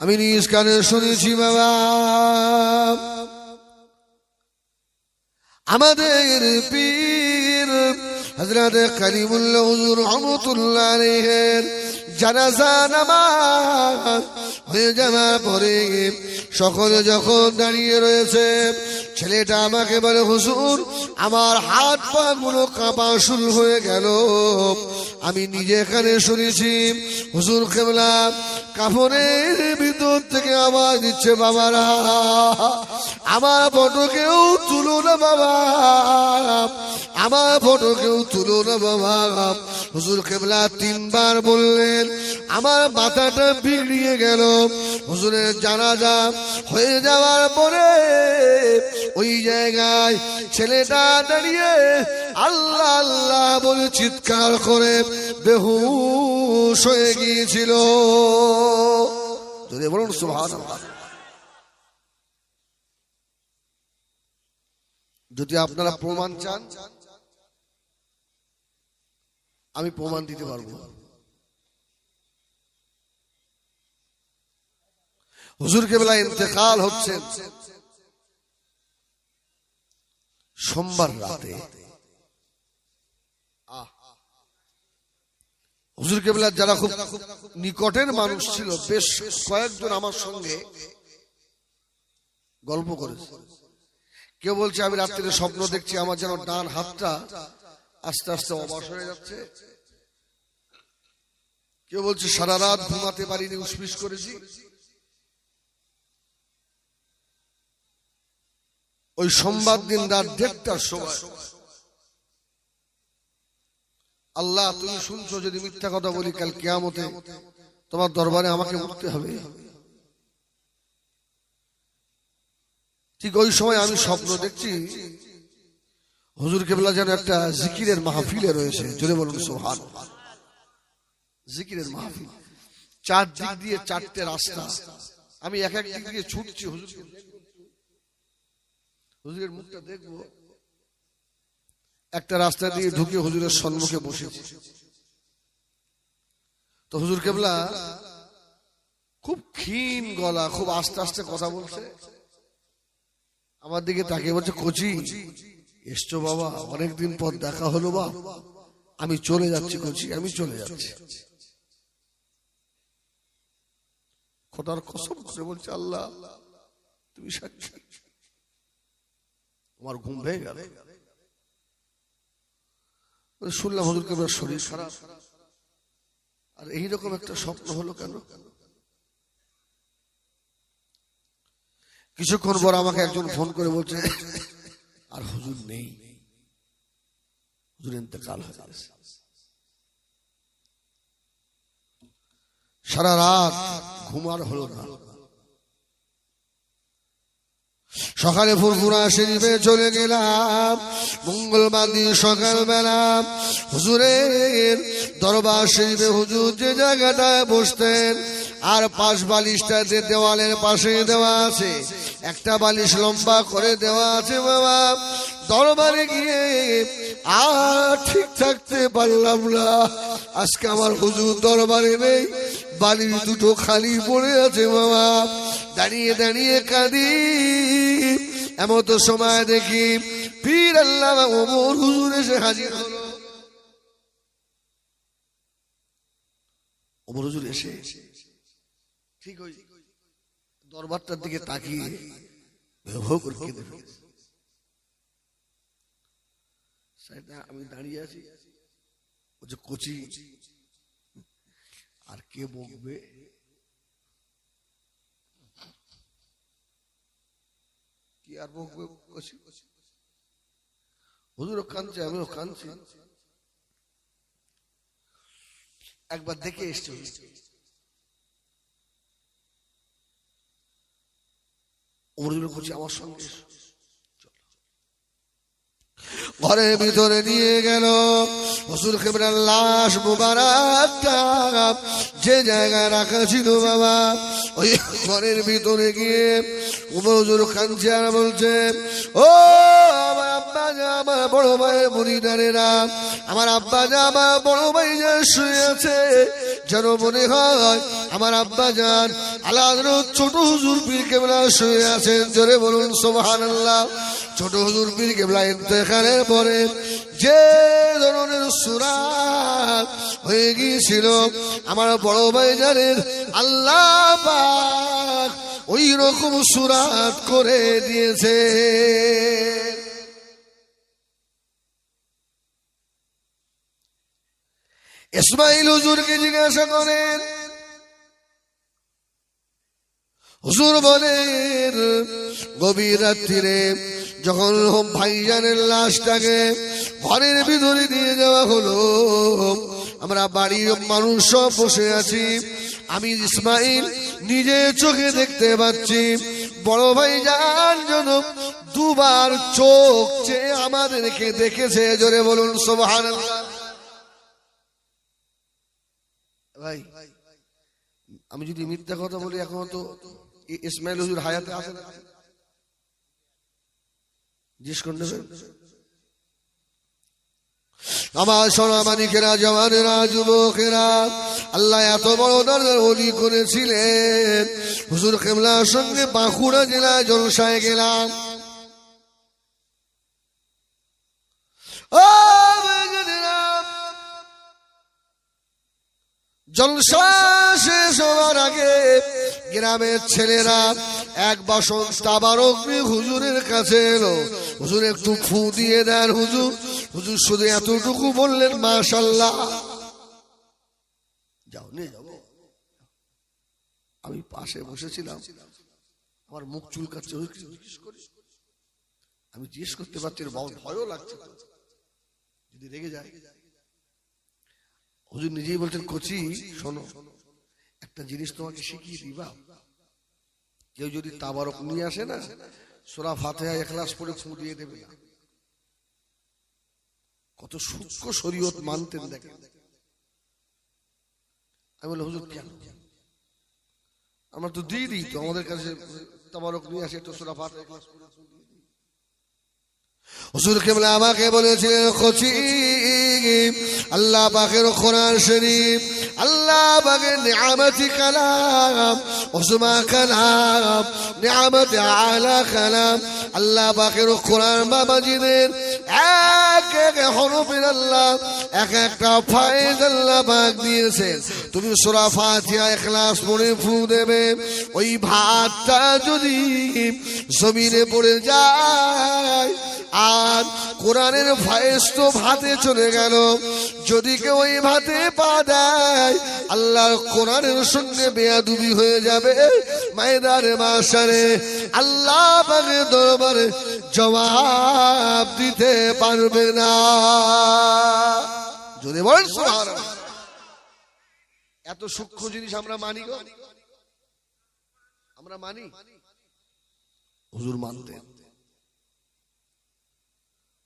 আমি নিজ কানে শুনেছি বাবা। আমাদের পীর হজরত করিমুল্লাহ হুজুর রহমতুল্লাহ আলাইহির জানাজা নামাজ হয়ে যাওয়ার পরে সকলে যখন দাঁড়িয়ে রয়েছে ছেলেটা আমাকে বলে হুসুর আমার হাত পা গুলো কাঁপা শুরু হয়ে গেল। আমি নিজে এখানে শুনেছি হুসুর কেবলা কাপড়ের ভিতর থেকে আওয়াজ দিচ্ছে, বাবারা, আমার ফটো কেউ তুলো না, বাবা। আমার ফটো কেউ তুলো না, বাবা। হুজুর কেবলা তিনবার বললেন, আমার মাথাটা বিগড়িয়ে গেল। হুজুরের জানাজা হয়ে যাওয়ার পরে ওই জায়গায় ছেলেটা দাঁড়িয়ে আল্লাহ আল্লাহ বলে চিৎকার করে, বেহুশ হয়ে গিয়েছিল। যদি বলুন সুভান যদি আপনারা প্রমাণ চান, আমি প্রমাণ দিতে পারব। হুজুর কেবলা ইন্তেকাল হচ্ছে সোমবার রাতে। হুজুর কেবলা যারা খুব নিকটের মানুষ ছিল, বেশ কয়েকজন আমার সঙ্গে গল্প করেছে। কেউ বলছে, আমি রাত্রিরে স্বপ্ন দেখছি, আমার যেন ডান হাতটা আস্তে আস্তে অবাস হয়ে যাচ্ছে। কেউ বলছে, সারা রাত ঘুমাতে পারিনি উসপিস করেছি। ওই সোমবার দিন রাত দেড়টার সময়। আল্লাহ, তুমি শুনছো যদি মিথ্যা কথা বলি, কাল কেয়ামতে তোমার দরবারে আমাকে উঠতে হবে। ঠিক ওই সময় আমি স্বপ্ন দেখছি, হুজুর কেবলা যেন একটা জিকিরের মাহফিলে রয়েছে। জোরে বলুন সোহান জিকিরের মাহফিল। চার দিক দিয়ে চারটে রাস্তা। আমি এক এক দিক দিয়ে ছুটছি হুজুর হুজুরের মুখটা দেখব। একটা রাস্তা দিয়ে ঢুকে হুজুরের সম্মুখে বসেছি। তো হুজুর কেবলা, খুব ক্ষীণ গলা, খুব আস্তে আস্তে কথা বলছে। আমার দিকে তাকিয়ে বলছে, কচি, এসছো বাবা, অনেকদিন পর দেখা হলো বা। আমি চলে যাচ্ছি কচি, আমি চলে যাচ্ছি। খোদার কসম করে বলছে, আল্লাহ, তুমি সাক্ষী। আমার ঘুম ভেঙে গেল। শুনলাম হুজুর কেবল শরীর খারাপ। আর এইরকম একটা স্বপ্ন হলো কেন? কিছুক্ষণ পর আমাকে একজন ফোন করে বলছে, আর হুজুর নেই। হুজুর ইন্তেকাল হয়ে সারা রাত ঘুমার হলো না। সকালে ফুরফুরা শরীফে চলে গেলাম। মঙ্গলবার দিন সকালবেলা হুজুরের দরবার শরীফে হুজুর যে জায়গাটায় বসতেন, আর পাশ বালিশটা যে দেওয়ালের পাশে দেওয়া আছে, একটা বালিশ লম্বা করে দেওয়া আছে বাবা। দরবারে গিয়ে আর ঠিক থাকতে পারলাম না। আজকে আমার হুজুর দরবারে নেই বালিশ দুটো খালি পড়ে আছে বাবা। দাঁড়িয়ে দাঁড়িয়ে কাঁদি। এমন তো সময় দেখি পীর আল্লাহ ওমর হুজুর এসে হাজির হলো। ওমর হুজুর এসে ঠিক ওই দরবারটার দিকে তাকিয়ে আমি দাঁড়িয়ে আছি। ও যে কচি আর কে বকবে? কি আর বকবে? হুজুরও কাঁদছে, আমিও কাঁদছি। একবার দেখে এসছি। করছি আমার সঙ্গে। ঘরের ভিতরে নিয়ে গেল। হসুর খেবরার লাশ মুবারক যে জায়গায় রাখা ছিল বাবা, ওই ঘরের ভিতরে গিয়ে উমর হুজুর কাঁদছে আর বলছে, ও আমার আব্বা যা, আমার বড় ভাইয়ের মুড়িদারেরা, আমার আব্বা যা, আমার বড় ভাই যা শুয়ে আছে। যেন মনে হয় আমার আব্বা যান আল্লাহ ছোট হুজুর পীর কেবলা শুয়ে আছেন। জোরে বলুন আল্লাহ ছোট হুজুর পীর কেবলা ইন্তেখানের পরে যে ধরনের সুরাত হয়ে গিয়েছিল, আমার বড় ভাই জানেন আল্লাহ ওই রকম সুরাত করে দিয়েছে। ইসমাইল হুজুরকে জিজ্ঞাসা করেন, হুজুর বলেন, গভীর রাত্রিরে যখন ভাইজানের লাশটাকে ঘরের ভিতরে দিয়ে যাওয়া হলো, আমরা বাড়ির মানুষ বসে আছি। আমি ইসমাইল নিজে চোখে দেখতে পাচ্ছি। বড় ভাই যান যেন দুবার চোখ চেয়ে আমাদেরকে দেখেছে, জোরে বলুন সোভান ভাই, আমি যদি মিথ্যা কথা বলি, এখন তো ইসমাইল হুজুর হায়াতে আছে না। জিজ্ঞেস করে নেবেন আমার সোনামানিকেরা, জওয়ানেরা, যুবকেরা, আল্লাহ এত বড় অলি করেছিলেন। হুজুর কেমলার সঙ্গে বাঁকুড়া জেলায় জলসায় গেলাম। ও হওয়ার আগে গ্রামের ছেলেরা এক বাসন হুজুরের কাছে হুজুর দিয়ে হুজুর। হুজুর শুধু এতটুকু বললেন মাশাল্লাহ যাও, নিয়ে যাব আমি পাশে বসেছিলাম। আমার মুখ চুলকাচ্ছে। জিজ্ঞেস করি? আমি জিজ্ঞেস করতে পারছি বাবা ভয়ও লাগছে। যদি রেগে যায়। হুজুর নিজেই বলছেন, কচি, শোনো, একটা জিনিস তোমাকে শিখিয়ে দিবা কেউ যদি তাবারক নিয়ে আসে না, সোরা ফাতেহা এখলাস পড়ে ফু দিয়ে দেবে না। কত সূক্ষ্ম শরীয়ত মানতেন দেখেন। আমি বললাম, হুজুর, কেন? আমরা তো দিয়ে দিই তো, আমাদের কাছে তাবারক নিয়ে আসে তো সোরা ফাতেহা এখলাস দিই। হুজুর কেবলা আমাকে বলেছিলেন আল্লাহ পাকের কোরআন শরীফ, আল্লাহ পাকের নিয়ামতি কালাম, ওসমা কালাম, নিয়ামতি আলা কালাম, আল্লাহ পাকের কোরআন বাবাজিদের এক এক হরফের আল্লাহ, এক একটা ফায়দ আল্লাহ পাক দিয়েছেন। তুমি সূরা ফাতিহা, ইখলাস পড়ে ফু দেবে, ওই ভাতটা যদি জমিনে পড়ে যায় আর কোরআনের ভয়েস তো ভাতে চলে গেল। যদি কেউ ওই ভাতে পা দেয়, আল্লাহর কোরআনের সঙ্গে বেয়াদুবি হয়ে যাবে। মায়েদারে মাসারে আল্লাহ দরবারে জবাব দিতে পারবে না। যদি বলেন এত সূক্ষ্ম জিনিস আমরা মানি আমরা মানি? হুজুর মানতেন।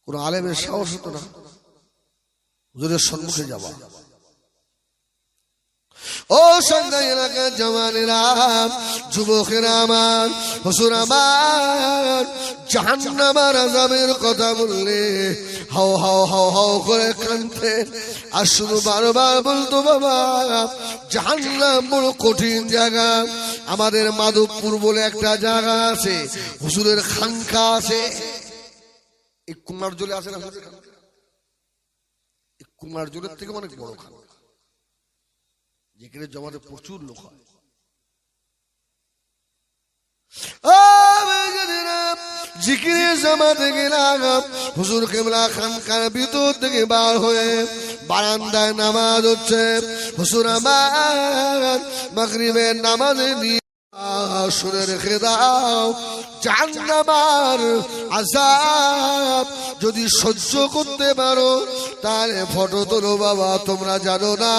কোন আলেমের সাহস হতো না। হুজুরের সম্মুখে যাওয়া। ও সন্ধ্যায় এলাকার জওয়ানেরা আমার, হুজুর আমার, জাহান্নামার আজাবের কথা বললে, হাও হাও হাও হাও করে কানতে আর শুধু বারবার বলতো, বাবা, জাহান্নাম বড় কঠিন জায়গা। আমাদের মাধবপুর বলে একটা জায়গা আছে, হুজুরের খানকা আছে। এই কুমার জলে আছে না? এই কুমার জলের থেকে অনেক বড় খান। যেখানে জমাতে প্রচুর লোক হুজুর কেমলা ভিতর থেকে বার হয়ে বারান্দায় নামাজ হচ্ছে। হুজুর আমার মাগরিবের নামাজে নিয়ে শুনে রেখে দাও জাহান্নামার আজাব যদি সহ্য করতে পারো, তাহলে ফটো তোলো বাবা, তোমরা জানো না।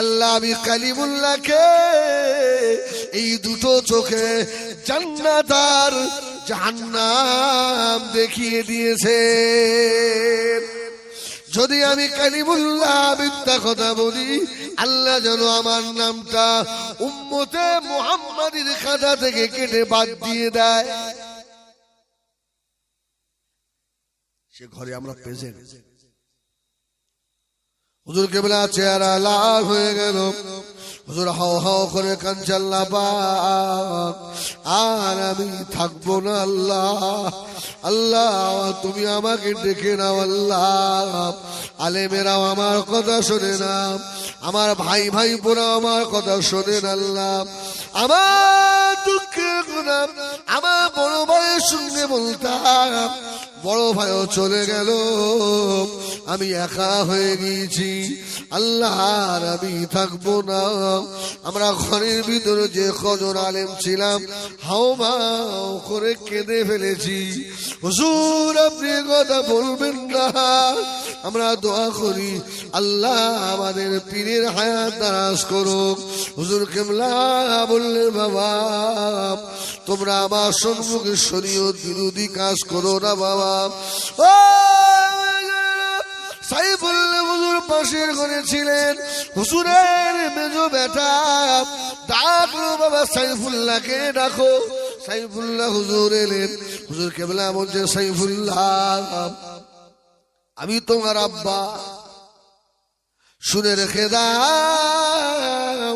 আল্লাহ আমি কালিমুল্লাহকে এই দুটো চোখে জান্নাতার জাহান্নাম দেখিয়ে দিয়েছে। যদি আমি কালিমুল্লাহ মিথ্যা কথা বলি, আল্লাহ যেন আমার নামটা উম্মতে মোহাম্মদের খাতা থেকে কেটে বাদ দিয়ে দেয়। সে ঘরে আমরা প্রেজেন্ট হুজুর কেবলা চেহারা লাল হয়ে গেল। হুজুর, হাও হাও করে কাঞ্চাল্লা পাক। আর আমি থাকব না আল্লাহ। আল্লাহ, তুমি আমাকে ডেকে নাও আল্লাহ। আলেমেরাও আমার কথা শোনে না। আমার ভাই ভাই বোরা আমার কথা শোনেন আল্লাহ। আমার আমার বড় ভাইয়ের সঙ্গে বলতাম, বড় ভাইও চলে গেল, আমি একা হয়ে গিয়েছি, আল্লাহ আর আমি থাকব না। আমরা ঘরের ভিতরে যে কজন আলেম ছিলাম, হাও মাও করে কেঁদে ফেলেছি। হুজুর, আপনি কথা বলবেন না। আমরা দোয়া করি, আল্লাহ আমাদের পীরের হায়াত দারাজ করুক। হুজুর কেমলা বললে, বাবা, তোমরা আমার সম্মুখে শরীয়ত বিরোধী কাজ করো না, বাবা। ও হুজুর পাশের ঘরে ছিলেন। হুজুরের বেটা, ডাকলো, বাবা, সাইফুল্লাহকে ডাকো। সাইফুল্লাহ হুজুর এলেন। হুজুর কেবলা বলছে, সাইফুল্লাহ। আমি তোমার আব্বা। শুনে রেখে দাও,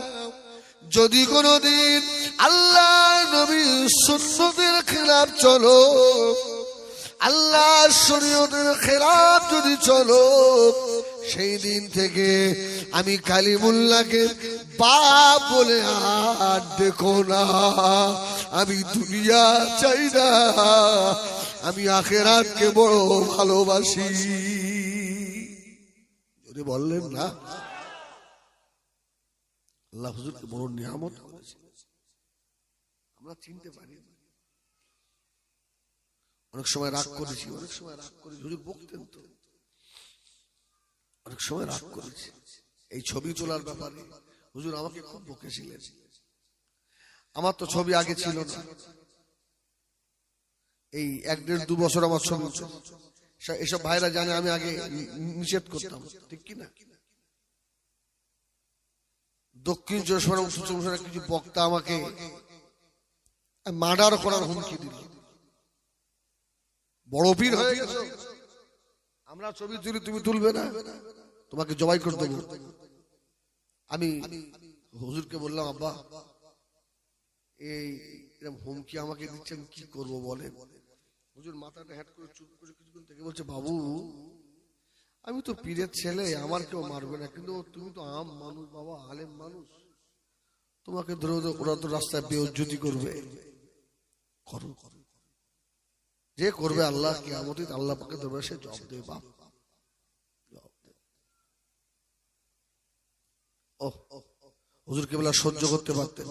যদি কোনদিন আল্লাহ নবী সুন্নতের খেলাপ চলো আল্লাহ শরীয়তের খেলাপ যদি চলো, সেই দিন থেকে আমি কালিমুল্লাহকে বাপ বলে আর দেখো না। আমি দুনিয়া চাই না আমি আখেরাতকে বড় ভালোবাসি। যদি বললেন না, আল্লাহ হুজুরকে বড় নিয়ামত আমরা চিনতে পারি। অনেক সময় রাগ করেছি, অনেক সময় রাগ করেছি। হুজুর বকতেন তো। অনেক সময় রাগ করেছি। এই ছবি তোলার ব্যাপারে হুজুর আমাকে খুব বকেছিলেন। আমার তো ছবি আগে ছিল না। এই এক দেড় দু বছর আমার ছবি এসব ভাইরা জানে, আমি আগে নিষেধ করতাম। ঠিক কি না? দক্ষিণ চব্বিশ কিছু বক্তা আমাকে মার্ডার করার হুমকি দিল। বড় পীর হয়ে গেছো। আমরা ছবি তুলি, তুমি তুলবে না। তোমাকে জবাই করে দেবো। আমি হুজুরকে বললাম, আব্বা, এই হুমকি আমাকে দিচ্ছে আমি কি করব বলে হুজুর মাথাটা করে চুপ করে কিছুক্ষণ থেকে বলছে, বাবু, আমি তো পীরের ছেলে, আমার কেউ মারবে না। কিন্তু তুমি তো আম মানুষ, বাবা, আলেম মানুষ। তোমাকে ধরে ধরে ওরা তো রাস্তায় বেউজ্জতি করবে। করো যে করবে আল্লাহ কি আমতিত আল্লাহ পাকে ধরবে সে জব দেবে, বাপ। হুজুর কেবলা সহ্য করতে পারতেন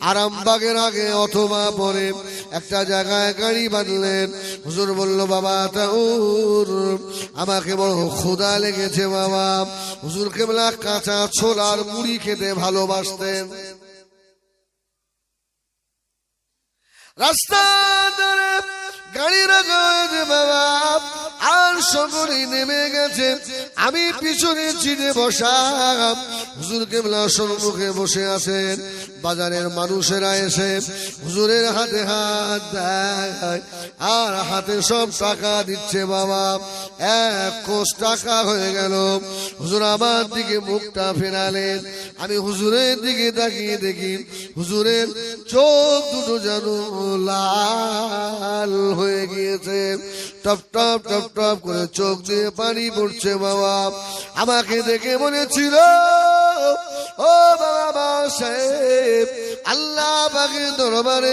আরামবাগের আগে অথবা পরে একটা জায়গায় গাড়ি বাঁধলেন। হুজুর বলল, বাবা তাউর আমাকে বড় ক্ষুদা লেগেছে বাবা। হুজুর কেবলা কাঁচা ছোলার মুড়ি খেতে ভালোবাসতেন। রাস্তা গাড়ি রাখা হয়েছে বাবা, আর সকলে নেমে গেছে। আমি পিছনে চিনে বসা হুজুর কেবলা সম্মুখে বসে আছেন। বাজারের মানুষেরা এসে হুজুরের হাতে হাত দেয়। আর হাতে সব টাকা দিচ্ছে বাবা। এক কোষ টাকা হয়ে গেল। হুজুর আমার দিকে মুখটা ফেরালেন। আমি হুজুরের দিকে তাকিয়ে দেখি হুজুরের চোখ দুটো যেন লাল হয়ে গিয়েছে। টপ টপ টপ টপ করে চোখ দিয়ে পানি পড়ছে বাবা। আমাকে দেখে বলেছিল ও বাবা সাহেব, আল্লাহ পাকে দরবারে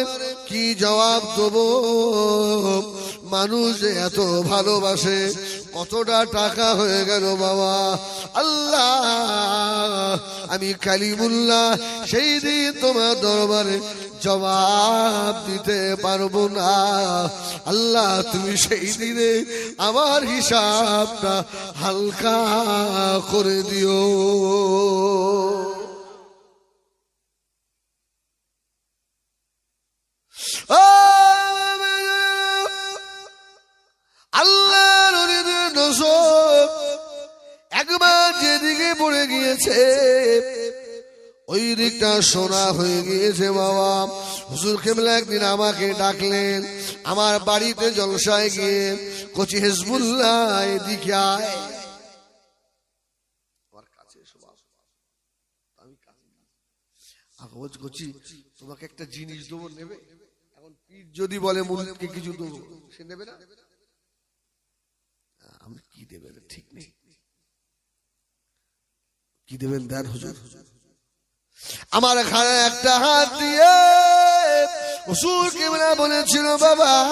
কি জবাব দেবো? মানুষ এত ভালোবাসে, কতটা টাকা হয়ে গেল বাবা। আল্লাহ, আমি কালিমুল্লাহ, সেই দিন তোমার দরবারে জবাব দিতে পারব না। আল্লাহ, তুমি সেই দিনে আমার হিসাবটা হালকা করে দিও। গিয়েছে, ওই দিকটা সোনা হয়ে গিয়েছে বাবা। হুজুর কেবলা একদিন আমাকে ডাকলেন, আমার বাড়িতে জলসায় গিয়ে কচি হেজবুল্লাহ এদিকে আয়। তোমাকে একটা জিনিস দেবো, নেবে? এখন পীর যদি বলে কিছু দেবো, সে নেবে না? আমি কি দেবে? ঠিক নেই। কি দেবেন? দেন হুজুর। আমার ঘাড়ে একটা হাত দিয়ে বলেছিল, বাবা,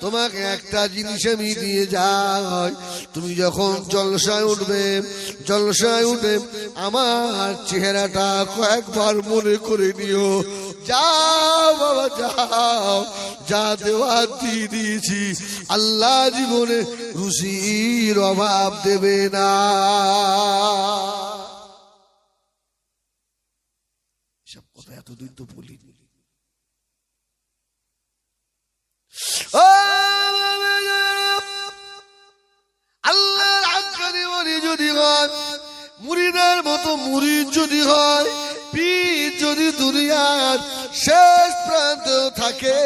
তোমাকে একটা জিনিস আমি দিয়ে যাই। তুমি যখন জলসায় উঠবে, জলসায় উঠে আমার চেহারাটা কয়েকবার মনে করে নিও। যাও, বাবা, যাও। যা দেওয়া দিয়ে দিয়েছি। আল্লাহ জীবনে রুচির অভাব দেবে না। কথা এতদিন তো বলিনি। আল্লাহর যদি মুরিদের মতো মুরিদ যদি হয়, পীর যদি দুনিয়ার শেষ প্রান্ত থাকে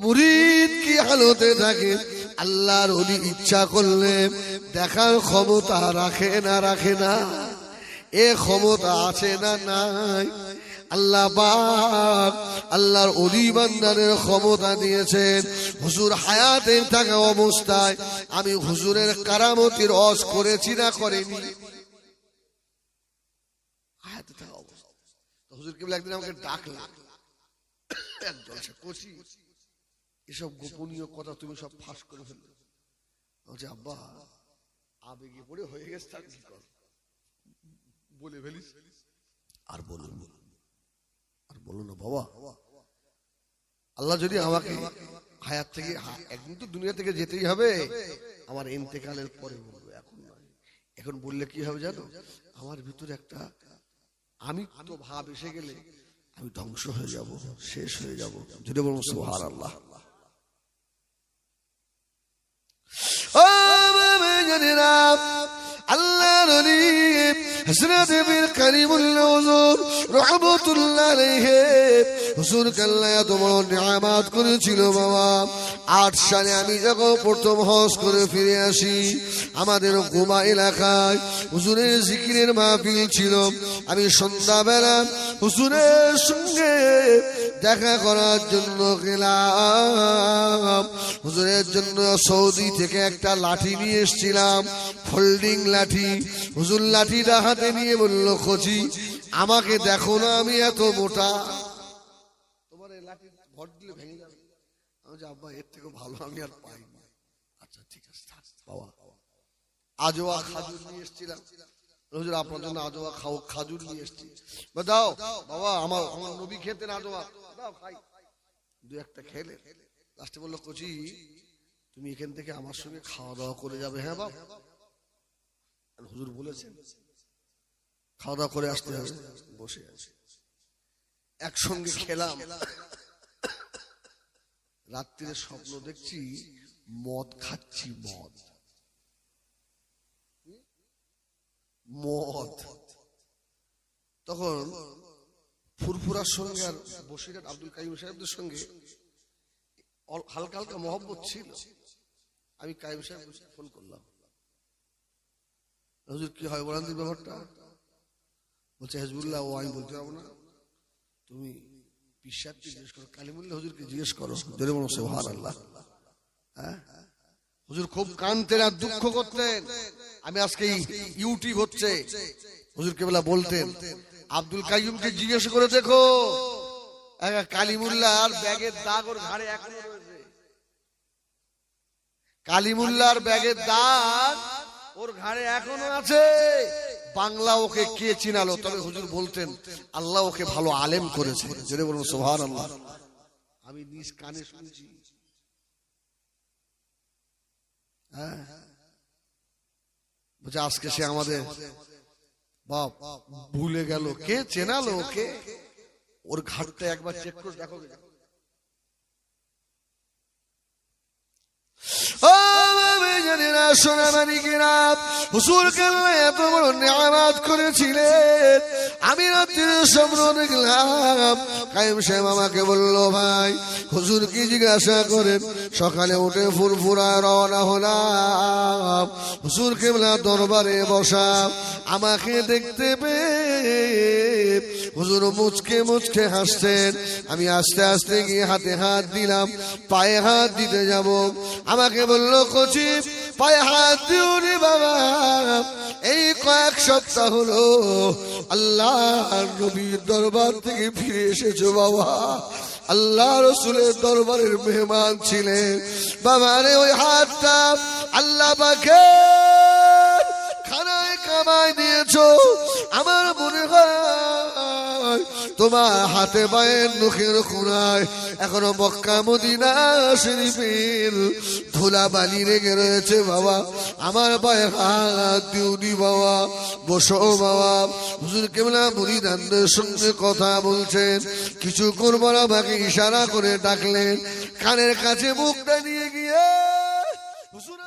মুরিদ কি হালতে থাকে? আল্লাহর অলি ইচ্ছা করলে দেখার ক্ষমতা রাখে না রাখে না। এ ক্ষমতা আছে না নাই? আল্লাহ আল্লাহর অলি ক্ষমতা দিয়েছেন। হুজুর হায়াতে থাকা অবস্থায় আমি হুজুরের কারামতির অস করেছি না করেনি। আমাকে তুমি আব্বা, আবেগে পড়ে হয়ে গেছে বলে ফেলিস? আর বলুন। আর না, বাবা। আল্লাহ যদি আমাকে হায়াত থেকে একদিন তো দুনিয়া থেকে যেতেই হবে। আমার ইন্তেকালের পরে বলব, এখন এখন বললে কি হবে জানো? আমার ভিতরে একটা আমি তো ভাব এসে গেলে আমি ধ্বংস হয়ে যাব, শেষ হয়ে যাব। যদি বলব সোহার আল্লাহ ও আল্লাহ নবী হযরত বীর কারিমুল্লাহ হুজুর রাহমাতুল্লাহ আলাইহি হুজুর কাল্লা এত বড় করেছিল বাবা। আট সালে আমি যখন প্রথম হজ করে ফিরে আসি, আমাদের গোমা এলাকায় হুজুরের জিকিরের মাহফিল ছিল। আমি সন্ধ্যাবেলা হুজুরের সঙ্গে দেখা করার জন্য গেলাম। হুজুরের জন্য সৌদি থেকে একটা লাঠি নিয়ে এসেছিলাম, ফোল্ডিং লাঠি। হুজুর লাঠিটা হাতে নিয়ে বলল খোঁজি আমাকে দেখো না, আমি এত মোটা। তোমার এই লাঠি ভর দিলে ভেঙে যাবে। আমি যে আব্বা, এর থেকে ভালো, আমি আর আচ্ছা ঠিক আছে বাবা আজোয়া খাজুর নিয়ে এসেছিলাম। হুজুর, আপনার জন্য আজোয়া খাও, খাজুর নিয়ে এসেছি। দাও, বাবা, আমার আমার নবী খেতেন আজোয়া। দাও, খাই। দু একটা খেলে। লাস্টে বলল, কচি, তুমি এখান থেকে আমার সঙ্গে খাওয়া দাওয়া করে যাবে হ্যাঁ আর হুজুর বলেছেন, খাওয়া দাওয়া করে আসতে হবে। বসে আছে। একসঙ্গে খেলাম। রাত্রিরে স্বপ্ন দেখছি, মদ খাচ্ছি, মদ। মদ। তখন ফুরফুরার সঙ্গে আর বসিরাট আব্দুল কাইম সাহেবদের সঙ্গে হালকা হালকা মহব্বত ছিল। আমি কাইম সাহেব ফোন করলাম। হুজুর, কি হয় বলেন ব্যাপারটা? বলছে, হেজবুল্লাহ, ও আমি বলতে পারব না। তুমি পিসাবকে জিজ্ঞেস করো। কালিমুল্লাহ হুজুরকে জিজ্ঞেস করো। জোরে বলো সোহান আল্লাহ হ্যাঁ? হুজুর খুব কানতেন আর দুঃখ করতেন। আমি আজকে ইউটিউব হচ্ছে। হুজুর কেবলা বলতেন, আব্দুল কাইয়ুমকে জিজ্ঞেস করে দেখো, একা কালিমুল্লাহ ব্যাগের দাগ ওর ঘাড়ে এখনও রয়েছে। কালিমুল্লাহর ব্যাগের দাগ ওর ঘাড়ে এখনও আছে। বাংলা ওকে কে চিনালো? তবে হুজুর বলতেন, আল্লাহ ওকে ভালো আলেম করেছে। জেনে বলুন সোহান আল্লাহ আমি নিজ কানে শুনছি। হ্যাঁ। বলছে, আজকে সে আমাদের বাপ ভুলে গেল। কে চেনালো ওকে? ওর ঘাটটা একবার চেক করে দেখো। আমি সাহেব আমাকে ভাই, হুজুর কি জিজ্ঞাসা করেন? সকালে উঠে ফুরফুরা রওনা হলাম। হুজুর কেবলা দরবারে বসা আমাকে দেখতে পেয়ে হুজুর মুচকে মুচকে হাসছেন। আমি আস্তে আস্তে গিয়ে হাতে হাত দিলাম। পায়ে হাত দিতে যাব। আমাকে বলল, কচি, পায়ে হাত দিও বাবা, এই কয়েক সপ্তাহ হলো আল্লাহ নবীর দরবার থেকে ফিরে এসেছ বাবা। আল্লাহ রসুলের দরবারের মেহমান ছিলেন। বাবা রে, ওই হাতটা আল্লাহ পাখে খানায় কামাই দিয়েছ। আমার মনে হয় তোমার হাতে পায়ের মুখের খুনায় এখনও মক্কা, মদিনা শরীফের ধুলা বালি রেগে রয়েছে বাবা। আমার পায়ে হাত দিউনি বাবা, বসো বাবা। হুজুর কেমলা মুরিদানদের সঙ্গে কথা বলছেন। কিছু করব না আমাকে ইশারা করে ডাকলেন। কানের কাছে মুখটা নিয়ে গিয়ে হুজুর